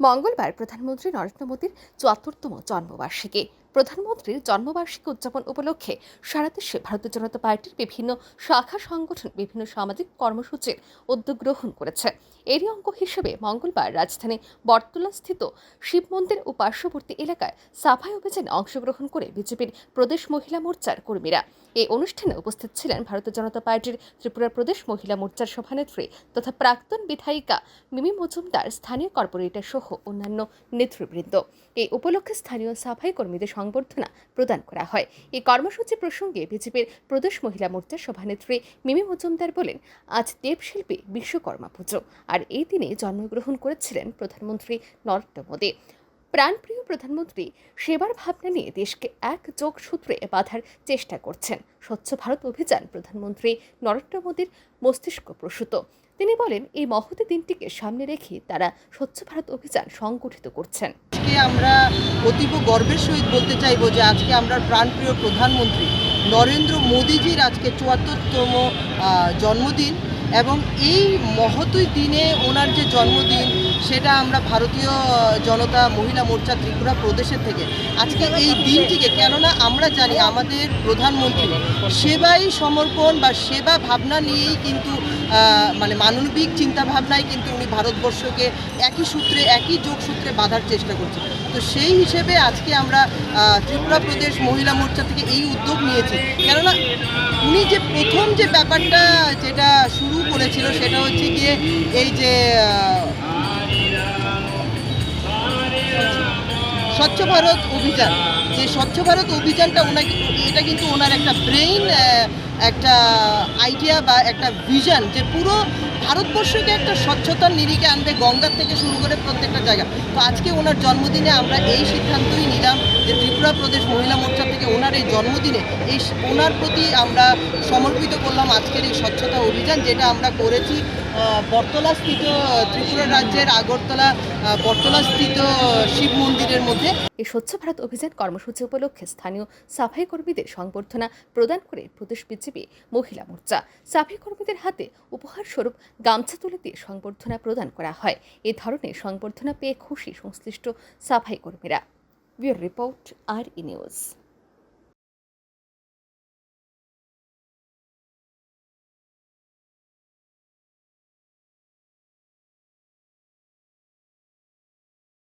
মঙ্গলবার প্রধানমন্ত্রী নরেন্দ্র মোদীর চুয়াত্তরতম জন্মবার্ষিকী। প্রধানমন্ত্রীর জন্মবার্ষিকী উদযাপন উপলক্ষে সারা দেশে ভারতীয় জনতা পার্টির বিভিন্ন শাখা সংগঠন, বিভিন্ন সামাজিক কর্মসূচির উদ্যোগ গ্রহণ করেছে। এরই অঙ্গ হিসেবে মঙ্গলবার রাজধানী বটতলাস্থিত শিব মন্দির ও পার্শ্ববর্তী এলাকায় সাফাই অভিযানে অংশগ্রহণ করে বিজেপির প্রদেশ মহিলা মোর্চার কর্মীরা। এই অনুষ্ঠানে উপস্থিত ছিলেন ভারতীয় জনতা পার্টির ত্রিপুরা প্রদেশ মহিলা মোর্চার সভানেত্রী তথা প্রাক্তন বিধায়িকা মিমি মজুমদার, স্থানীয় কর্পোরেটর সহ অন্যান্য নেতৃবৃন্দ। এই উপলক্ষে স্থানীয় সাফাই কর্মীদের সংবর্ধনা প্রদান করা হয়। এই কর্মসূচি প্রসঙ্গে বিজেপির প্রদেশ মহিলা মোর্চার সভানেত্রী মিমি মজুমদার বলেন, আজ দেবশিল্পী বিশ্বকর্মা পুজো, আর এই দিনে জন্মগ্রহণ করেছিলেন প্রধানমন্ত্রী নরেন্দ্র মোদী। প্রাণপ্রিয় প্রধানমন্ত্রী সেবার ভাবনা নিয়ে দেশকে এক যোগ সূত্রে বাঁধার চেষ্টা করছেন। স্বচ্ছ ভারত অভিযান প্রধানমন্ত্রী নরেন্দ্র মোদীর মস্তিষ্ক প্রসূত। তিনি বলেন, এই মহতি দিনটিকে সামনে রেখে তারা স্বচ্ছ ভারত অভিযান সংগঠিত করছেন। আমরা অতীব গর্বের সহিত বলতে চাইব যে আজকে আমরা প্রাণপ্রিয় প্রধানমন্ত্রী নরেন্দ্র মোদীজির আজকে চুয়াত্তরতম জন্মদিন এবং এই মহতই দিনে ওনার যে জন্মদিন সেটা আমরা ভারতীয় জনতা মহিলা মোর্চা ত্রিপুরা প্রদেশের থেকে। আজকে এই দিনটিকে, কেননা আমরা জানি আমাদের প্রধানমন্ত্রী সেবাই সমর্পণ বা সেবা ভাবনা নিয়েই কিন্তু মানে মানবিক চিন্তাভাবনায় কিন্তু উনি ভারতবর্ষকে একই সূত্রে, একই যোগসূত্রে বাঁধার চেষ্টা করছেন। তো সেই হিসেবে আজকে আমরা ত্রিপুরা প্রদেশ মহিলা মোর্চা থেকে এই উদ্যোগ নিয়েছি। কেননা উনি যে প্রথম যে ব্যাপারটা যেটা শুরু করেছিল সেটা হচ্ছে গিয়ে এই যে স্বচ্ছ ভারত অভিযান। যে স্বচ্ছ ভারত অভিযানটা ওনাকে এটা কিন্তু ওনার একটা ব্রেইন একটা আইডিয়া বা একটা ভিশন যে পুরো ভারতবর্ষকে একটা স্বচ্ছতার নিরিখে আনবে গঙ্গার থেকে শুরু করে প্রত্যেকটা জায়গা। তো আজকে ওনার জন্মদিনে আমরা এই সিদ্ধান্তই নিলাম যে ত্রিপুরা প্রদেশ মহিলা মোর্চা ওনার এই জন্মদিনে এই ওনার প্রতি আমরা সমর্পিত করলাম আজকের এই স্বচ্ছতা অভিযান যেটা আমরা করেছি আহ, বটতলাস্থিত ত্রিপুরা রাজ্যের আগরতলা বটতলাস্থিত শিব মন্দিরের মধ্যে। এই স্বচ্ছ ভারত অভিযান কর্মসূচি উপলক্ষে স্থানীয় সাফাই কর্মীদের সংবর্ধনা প্রদান করে প্রদেশ বিজেপি মহিলা মোর্চা। সাফাই কর্মীদের হাতে উপহার স্বরূপ গামছা তুলে দিয়ে সংবর্ধনা প্রদান করা হয়। এ ধরনের সংবর্ধনা পেয়ে খুশি সংশ্লিষ্ট সাফাই কর্মীরা। রিপোর্ট আর ই নিউজ।